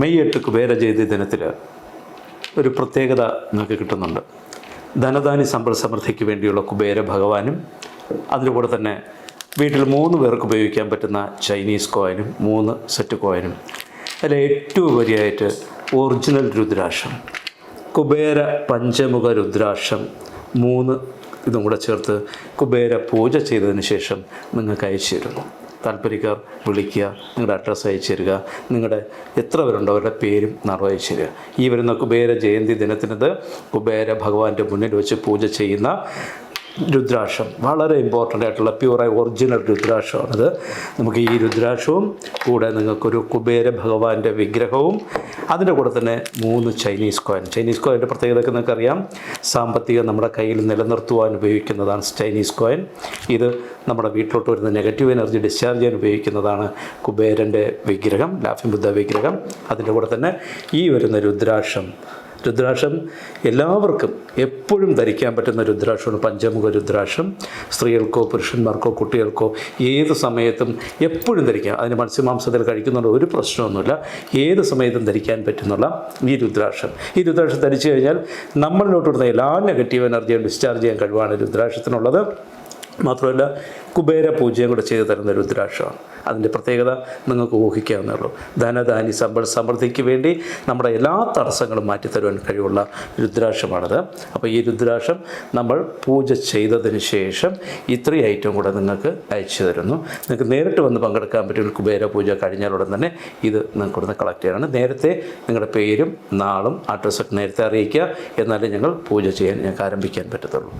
May എട്ട് കുബേര ജയന്തി ദിനത്തിൽ ഒരു പ്രത്യേകത നിങ്ങൾക്ക് കിട്ടുന്നുണ്ട്. ധനധാന്യ സമ്പൽ സമൃദ്ധിക്ക് വേണ്ടിയുള്ള കുബേര ഭഗവാനും അതിന്റെ കൂടെ തന്നെ വീട്ടിൽ മൂന്ന് പേർക്ക് ഉപയോഗിക്കാൻ പറ്റുന്ന ചൈനീസ് കോയിനും മൂന്ന് സെറ്റ് കോയിനും. അതിൽ ഏറ്റവും ഉപരിയായിട്ട് ഒറിജിനൽ രുദ്രാക്ഷം കുബേര പഞ്ചമുഖ രുദ്രാക്ഷം മൂന്ന് ഇതും കൂടെ ചേർത്ത് കുബേര പൂജ ചെയ്തതിന് ശേഷം നിങ്ങൾക്ക് അയച്ചു തരുന്നു. താല്പര്യക്കാർ വിളിക്കുക നിങ്ങളുടെ അഡ്രസ്സ് അയച്ചു തരിക നിങ്ങളുടെ എത്ര പേരുണ്ടോ അവരുടെ പേരും നിറവ് അയച്ചു തരിക. ഈ വരുന്ന കുബേര ജയന്തി ദിനത്തിനത് കുബേര ഭഗവാന്റെ മുന്നിൽ വെച്ച് പൂജ ചെയ്യുന്ന രുദ്രാക്ഷം. വളരെ ഇമ്പോർട്ടന്റ് ആയിട്ടുള്ള പ്യൂറായി ഒറിജിനൽ രുദ്രാക്ഷമാണിത്. നമുക്ക് ഈ രുദ്രാക്ഷവും കൂടെ നിങ്ങൾക്കൊരു കുബേര ഭഗവാന്റെ വിഗ്രഹവും അതിന്റെ കൂടെ തന്നെ മൂന്ന് ചൈനീസ് കോയിൻ ചൈനീസ് കോയിന്റെ പ്രത്യേകതയൊക്കെ നിങ്ങൾക്കറിയാം. സാമ്പത്തികം നമ്മുടെ കയ്യിൽ നിലനിർത്തുവാൻ ഉപയോഗിക്കുന്നതാണ് ചൈനീസ് കോയിൻ ഇത് നമ്മുടെ വീട്ടിലോട്ട് വരുന്ന നെഗറ്റീവ് എനർജി ഡിസ്ചാർജ് ചെയ്യാൻ ഉപയോഗിക്കുന്നതാണ് കുബേരന്റെ വിഗ്രഹം ലാഫിംഗ് ബുദ്ധ വിഗ്രഹം. അതിന്റെ കൂടെ തന്നെ ഈ വരുന്ന രുദ്രാക്ഷം രുദ്രാക്ഷം എല്ലാവർക്കും എപ്പോഴും ധരിക്കാൻ പറ്റുന്ന രുദ്രാക്ഷമാണ് പഞ്ചമുഖ രുദ്രാക്ഷം. സ്ത്രീകൾക്കോ പുരുഷന്മാർക്കോ കുട്ടികൾക്കോ ഏത് സമയത്തും എപ്പോഴും ധരിക്കാം. അതിന് മത്സ്യമാംസത്തിൽ കഴിക്കുന്നുണ്ട് ഒരു പ്രശ്നമൊന്നുമില്ല. ഏത് സമയത്തും ധരിക്കാൻ പറ്റുന്നുള്ള ഈ രുദ്രാക്ഷം. ഈ രുദ്രാക്ഷം ധരിച്ചു കഴിഞ്ഞാൽ നമ്മളിലോട്ട് വരുന്ന എല്ലാ നെഗറ്റീവ് എനർജിയും ഡിസ്ചാർജ് ചെയ്യാൻ കഴിവാണ് രുദ്രാക്ഷത്തിനുള്ളത്. മാത്രമല്ല കുബേര പൂജയും കൂടെ ചെയ്തു തരുന്ന രുദ്രാക്ഷമാണ്. അതിന്റെ പ്രത്യേകത നിങ്ങൾക്ക് ഊഹിക്കാവുന്നേ ഉള്ളൂ ധനധാനി സമ്പൽ സമൃദ്ധിക്ക് വേണ്ടി നമ്മുടെ എല്ലാ തടസ്സങ്ങളും മാറ്റിത്തരുവാൻ കഴിവുള്ള രുദ്രാക്ഷമാണത്. അപ്പോൾ ഈ രുദ്രാക്ഷം നമ്മൾ പൂജ ചെയ്തതിന് ശേഷം ഇത്രയും ഐറ്റം കൂടെ നിങ്ങൾക്ക് അയച്ചു തരുന്നു. നിങ്ങൾക്ക് നേരിട്ട് വന്ന് പങ്കെടുക്കാൻ പറ്റും കുബേര പൂജ കഴിഞ്ഞാലുടൻ തന്നെ ഇത് നിങ്ങൾക്ക് ഇവിടുന്ന് കളക്ട് ചെയ്യാനാണ്. നേരത്തെ നിങ്ങളുടെ പേരും നാളും അഡ്രസ്സൊക്കെ നേരത്തെ അറിയിക്കുക. എന്നാലേ ഞങ്ങൾ പൂജ ചെയ്യാൻ ഞങ്ങൾക്ക് ആരംഭിക്കാൻ പറ്റത്തുള്ളൂ.